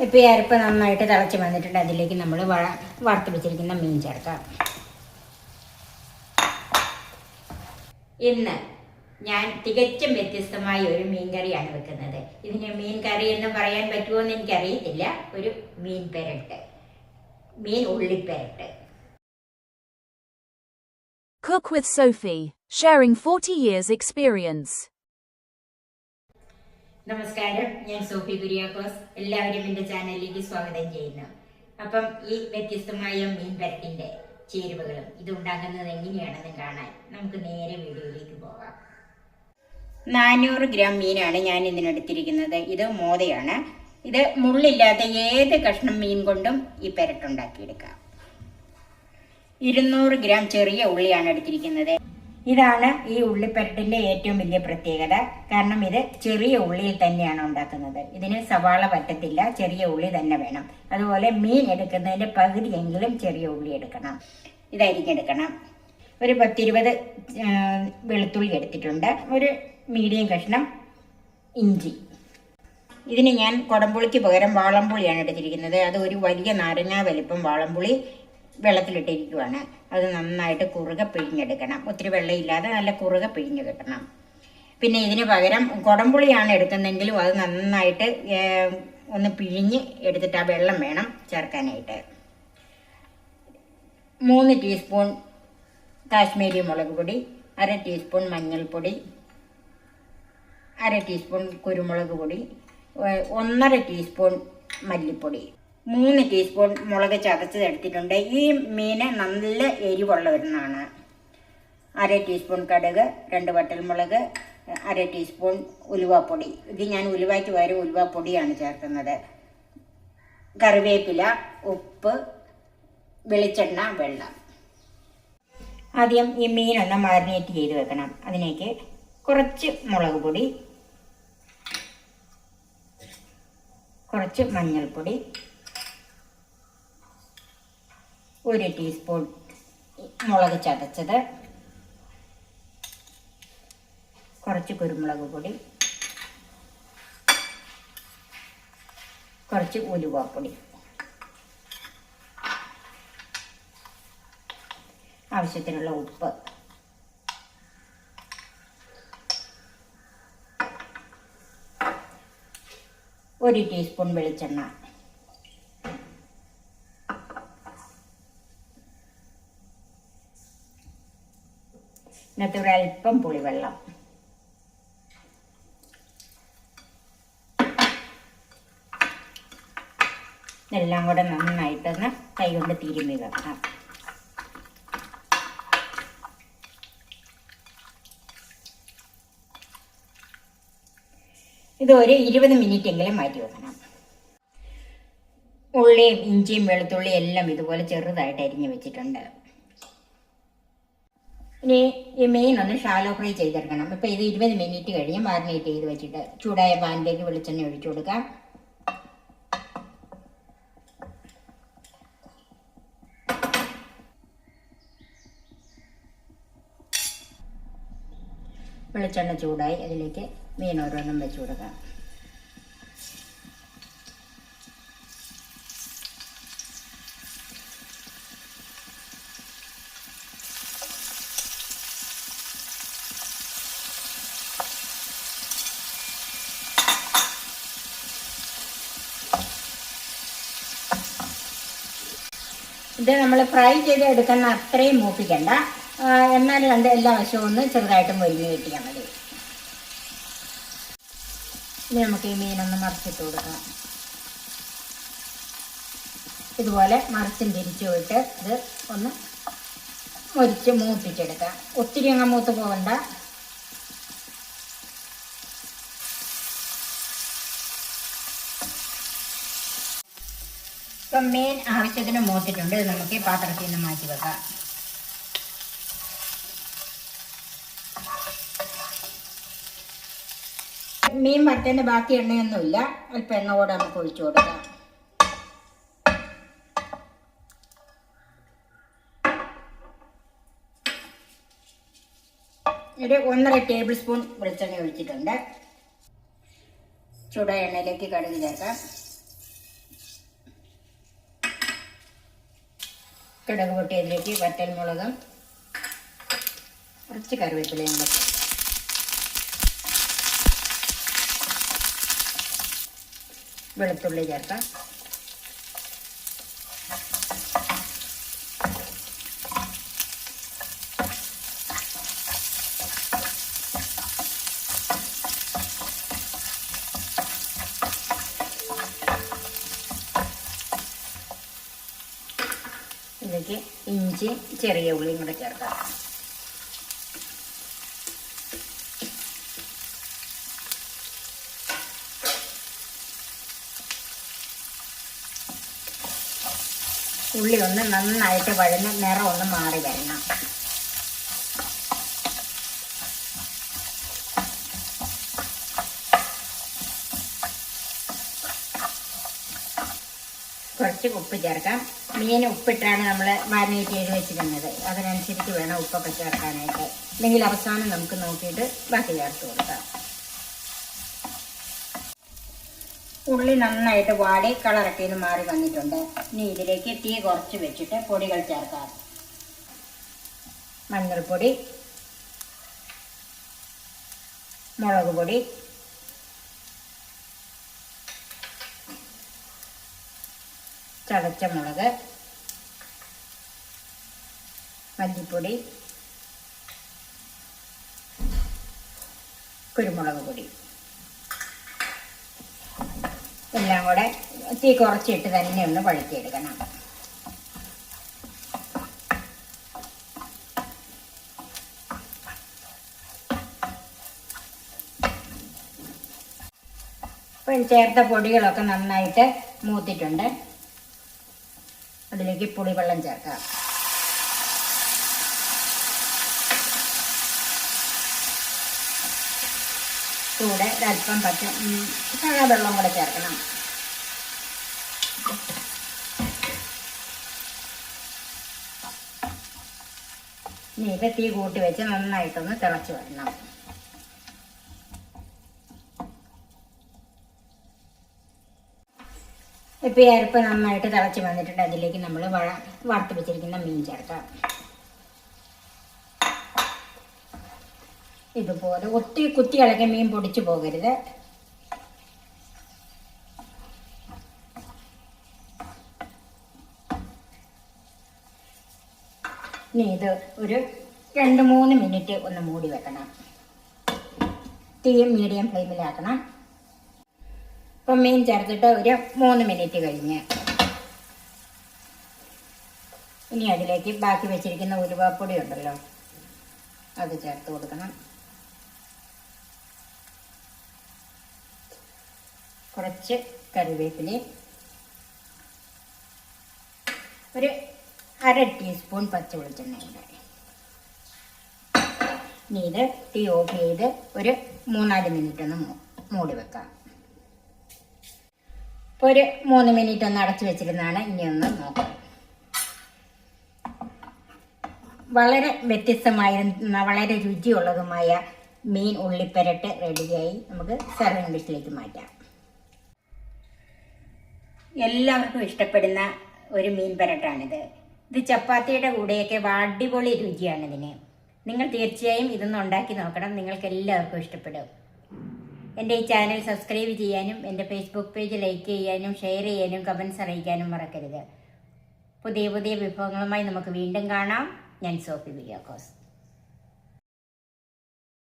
ഇപ്പോൾ ഈ അരപ്പ് നന്നായിട്ട് തിളച്ച് വന്നിട്ടുണ്ട്. അതിലേക്ക് നമ്മൾ വഴ വറുത്ത് വെച്ചിരിക്കുന്ന മീൻ ചേർക്കാം. ഇന്ന് ഞാൻ തികച്ചും വ്യത്യസ്തമായ ഒരു മീൻ കറിയാണ് വെക്കുന്നത്. ഇതിന് മീൻ കറി എന്ന് പറയാൻ പറ്റുമോ എന്ന് എനിക്കറിയത്തില്ല. ഒരു മീൻ പെരട്ട്. മീൻ ഉള്ളിപ്പെരട്ട്. Cook with Sophie, sharing 40 years experience. നമസ്കാരം. ഞാൻ സോഫി കുര്യാക്കോസ് എല്ലാവരും എന്റെ ചാനലിലേക്ക് സ്വാഗതം ചെയ്യുന്നു. അപ്പം ഈ വ്യത്യസ്തമായ മീൻ പരട്ടിന്റെ ചേരുവകളും ഇത് ഉണ്ടാക്കുന്നത് എങ്ങനെയാണെന്ന് കാണാൻ നമുക്ക് നേരെ വീഡിയോയിലേക്ക് പോകാം നാനൂറ് ഗ്രാം മീനാണ് ഞാൻ ഇതിനെടുത്തിരിക്കുന്നത്. ഇത് മോതയാണ്. ഇത് മുള്ളില്ലാത്ത ഏത് കഷ്ണം മീൻ കൊണ്ടും ഈ പെരട്ടുണ്ടാക്കിയെടുക്കാം. ഇരുന്നൂറ് ഗ്രാം ചെറിയ ഉള്ളിയാണ് എടുത്തിരിക്കുന്നത്. ഇതാണ് ഈ ഉള്ളിപ്പരട്ടിന്റെ ഏറ്റവും വലിയ പ്രത്യേകത. കാരണം ഇത് ചെറിയ ഉള്ളിയിൽ തന്നെയാണ് ഉണ്ടാക്കുന്നത്. ഇതിന് സവാള പറ്റത്തില്ല ചെറിയ ഉള്ളി തന്നെ വേണം. അതുപോലെ മീൻ എടുക്കുന്നതിന്റെ പകുതിയെങ്കിലും ചെറിയ ഉള്ളി എടുക്കണം. ഇതായിരിക്കും എടുക്കണം. ഒരു പത്തിരുപത് വെളുത്തുള്ളി എടുത്തിട്ടുണ്ട്. ഒരു മീഡിയം കഷ്ണം ഇഞ്ചി. ഇതിന് ഞാൻ കുടംപുളിക്ക് പകരം വാളംപുളിയാണ് എടുത്തിരിക്കുന്നത്. അത് ഒരു വലിയ നാരങ്ങ വലിപ്പം വാളംപുളി. വെള്ളത്തിലിട്ടിരിക്കുവാണ്. അത് നന്നായിട്ട് കുറുക പിഴിഞ്ഞെടുക്കണം. ഒത്തിരി വെള്ളമില്ലാതെ നല്ല കുറുക പിഴിഞ്ഞ് കിട്ടണം. പിന്നെ ഇതിന് പകരം കുടംപുളിയാണ് എടുക്കുന്നതെങ്കിലും അത് നന്നായിട്ട് ഒന്ന് പിഴിഞ്ഞ് എടുത്തിട്ട് ആ വെള്ളം വേണം ചേർക്കാനായിട്ട്. മൂന്ന് ടീസ്പൂൺ കാശ്മീരി മുളക് പൊടി അര ടീസ്പൂൺ മഞ്ഞൾപ്പൊടി അര ടീസ്പൂൺ കുരുമുളക് പൊടി ഒന്നര ടീസ്പൂൺ മല്ലിപ്പൊടി. മൂന്ന് ടീസ്പൂൺ മുളക് ചതച്ചത് എടുത്തിട്ടുണ്ട്. ഈ മീന് നല്ല എരിവുള്ള ഒരെണ്ണമാണ്. അര ടീസ്പൂൺ കടുക് രണ്ട് വട്ടൽ വട്ടൽമുളക് അര ടീസ്പൂൺ ഉലുവാപ്പൊടി. ഇത് ഞാൻ ഉലുവയ്ക്ക് പകരം ഉലുവാപ്പൊടിയാണ് ചേർക്കുന്നത്. കറിവേപ്പില ഉപ്പ് വെളിച്ചെണ്ണ വെള്ളം. ആദ്യം ഈ മീനൊന്ന് മാരിനേറ്റ് ചെയ്ത് വെക്കണം. അതിലേക്ക് കുറച്ച് മുളക് പൊടി കുറച്ച് മഞ്ഞൾപ്പൊടി ഒരു ടീസ്പൂൺ മുളക് ചതച്ചത്. കുറച്ച് കുരുമുളക് പൊടി. കുറച്ച് ഉലുവാപ്പൊടി. ആവശ്യത്തിനുള്ള ഉപ്പ്. ഒരു ടീസ്പൂൺ വെളിച്ചെണ്ണ. ഇതിനകത്ത് ഒരു അല്പം പുളിവെള്ളം. ഇതെല്ലാം കൂടെ നന്നായിട്ടൊന്ന് കൈകൊണ്ട് തിരുമ്മി വെക്കണം. ഇത് ഒരു ഇരുപത് മിനിറ്റ് എങ്കിലും മാറ്റി വെക്കണം. ഉള്ളിയും ഇഞ്ചിയും വെളുത്തുള്ളിയും എല്ലാം ഇതുപോലെ ചെറുതായിട്ട് അരിഞ്ഞു വെച്ചിട്ടുണ്ട്. ഇനി ഈ മീൻ ഒന്ന് ഷാലോ ഫ്രൈ ചെയ്തെടുക്കണം. ഇപ്പം ഇത് ഇരുപത് മിനിറ്റ് കഴിഞ്ഞ് മാരിനേറ്റ് ചെയ്ത് വെച്ചിട്ട് ചൂടായ പാനിലേക്ക് വെളിച്ചെണ്ണ ഒഴിച്ചു കൊടുക്കാം. വെളിച്ചെണ്ണ ചൂടായി അതിലേക്ക് മീൻ ഓരോന്നും വെച്ച് കൊടുക്കാം. ഇത് നമ്മൾ ഫ്രൈ ചെയ്ത് എടുക്കുന്ന അത്രയും മൂപ്പിക്കണ്ട. എന്നാൽ രണ്ട് എല്ലാ വശവും ഒന്ന് ചെറുതായിട്ട് മൊരിഞ്ഞ് കിട്ടിയാൽ മതി. ഇനി നമുക്ക് ഈ മീനൊന്ന് മറിച്ചിട്ട് കൊടുക്കാം. ഇതുപോലെ മറിച്ചും തിരിച്ചു പോയിട്ട് ഇത് ഒന്ന് മൊരിച്ച് മൂപ്പിച്ചെടുക്കാം. ഒത്തിരി അങ്ങ് മൂത്ത് പോകണ്ട ഇപ്പം മീൻ ആവശ്യത്തിന് മൂത്തിട്ടുണ്ട്. നമുക്ക് ഈ പാത്രത്തിൽ നിന്ന് മാറ്റി വെക്കാം. മീൻ വറ്റന്റെ ബാക്കി എണ്ണയൊന്നുമില്ല. അല്പം എണ്ണ കൂടെ നമുക്ക് ഒഴിച്ചു കൊടുക്കാം. ഒരു ഒന്നര ടേബിൾ സ്പൂൺ വെളിച്ചെണ്ണ ഒഴിച്ചിട്ടുണ്ട്. ചൂടായ എണ്ണയിലേക്ക് കടുക് ചേർക്കാം. കടുക് പൊട്ടിയതിലേക്ക് വറ്റൽമുളകും കുറച്ച് കറിവേപ്പിലയും കൂടെ. വെളുത്തുള്ളി ചേർക്കാം ഇതിലേക്ക് ഇഞ്ചി ചെറിയ ഉള്ളിയും കൂടെ ചേർക്കാം. ഉള്ളി ഒന്ന് നന്നായിട്ട് വഴന്ന് നിറം ഒന്ന് മാറി വരണം. കുറച്ച് ഉപ്പ് ചേർക്കാം. മീൻ ഉപ്പിട്ടാണ് നമ്മൾ മാരിനേറ്റ് ചെയ്ത് വെച്ചിരുന്നത്. അതിനനുസരിച്ച് വേണം ഉപ്പൊക്കെ ചേർക്കാനായിട്ട്. അല്ലെങ്കിൽ അവസാനം നമുക്ക് നോക്കിയിട്ട് ബാക്കി ചേർത്ത് കൊടുക്കാം. ഉള്ളി നന്നായിട്ട് വാടി കളറൊക്കെ ഇത് മാറി വന്നിട്ടുണ്ട്. ഇനി ഇതിലേക്ക് തീ കുറച്ച് വെച്ചിട്ട് പൊടികൾ ചേർക്കാം. മഞ്ഞൾപ്പൊടി മുളക് പൊടി ചതച്ച മുളക് മല്ലിപ്പൊടി കുരുമുളക് പൊടി. എല്ലാം കൂടെ തീ കുറച്ചിട്ട് തന്നെ ഒന്ന് വഴറ്റിയെടുക്കണം അപ്പം ചേർത്ത പൊടികളൊക്കെ നന്നായിട്ട് മൂത്തിട്ടുണ്ട്. അതിലേക്ക് പുളിവെള്ളം ചേർക്കാം കൂടെ ഒരല്പം പച്ച വെള്ളം കൂടെ ചേർക്കണം. ഇനി ഇത് തീ കൂട്ടി വെച്ച് നന്നായിട്ടൊന്ന് തിളച്ച് വരണം. ഇപ്പം ഈ അരപ്പ് നന്നായിട്ട് തിളച്ച് വന്നിട്ടുണ്ട്. അതിലേക്ക് നമ്മൾ വഴ വറുത്ത് വെച്ചിരിക്കുന്ന മീൻ ചേർക്കാം. ഇതുപോലെ ഒത്തിരി കുത്തി ഇളകിയ മീൻ പൊടിച്ചു പോകരുത്. ഇനി ഇത് ഒരു രണ്ട് മൂന്ന് മിനിറ്റ് ഒന്ന് മൂടി വെക്കണം. തീ മീഡിയം ഫ്ലെയിമിലാക്കണം. ഇപ്പം മീൻ ചേർത്തിട്ട് ഒരു മൂന്ന് മിനിറ്റ് കഴിഞ്ഞ്. ഇനി അതിലേക്ക് ബാക്കി വെച്ചിരിക്കുന്ന ഉലുവാപ്പൊടി ഉണ്ടല്ലോ അത് ചേർത്ത് കൊടുക്കണം. കുറച്ച് കറിവേപ്പില ഒരു അര ടീസ്പൂൺ പച്ച വെളിച്ചെണ്ണ കൂടെ. ഇനി ഇത് തീ ഓഫ് ചെയ്ത് ഒരു മൂന്നാൽ മിനിറ്റ് ഒന്ന് മൂടി വെക്കാം. ഒരു മൂന്ന് മിനിറ്റ് ഒന്ന് അടച്ചു വെച്ചിരുന്നാണ് ഇനി ഒന്ന് നോക്കാം. വളരെ വ്യത്യസ്തമായിരുന്ന വളരെ രുചിയുള്ളതുമായ മീൻ ഉള്ളിപ്പരട്ട് റെഡിയായി. നമുക്ക് സെർവിങ് ഡിഷിലേക്ക് മാറ്റാം. എല്ലാവർക്കും ഇഷ്ടപ്പെടുന്ന ഒരു മീൻ പരട്ടാണിത്. ഇത് ചപ്പാത്തിയുടെ കൂടെയൊക്കെ അടിപൊളി രുചിയാണ് ഇതിന്. നിങ്ങൾ തീർച്ചയായും ഇതൊന്ന് ഉണ്ടാക്കി നോക്കണം. നിങ്ങൾക്ക് എല്ലാവർക്കും ഇഷ്ടപ്പെടും. എന്റെ ഈ ചാനൽ സബ്സ്ക്രൈബ് ചെയ്യാനും എന്റെ ഫേസ്ബുക്ക് പേജ് ലൈക്ക് ചെയ്യാനും ഷെയർ ചെയ്യാനും കമൻസ് അറിയിക്കാനും മറക്കരുത്. പുതിയ പുതിയ വിഭവങ്ങളുമായി നമുക്ക് വീണ്ടും കാണാം. ഞാൻ സോഫി വില്യാക്കോസ്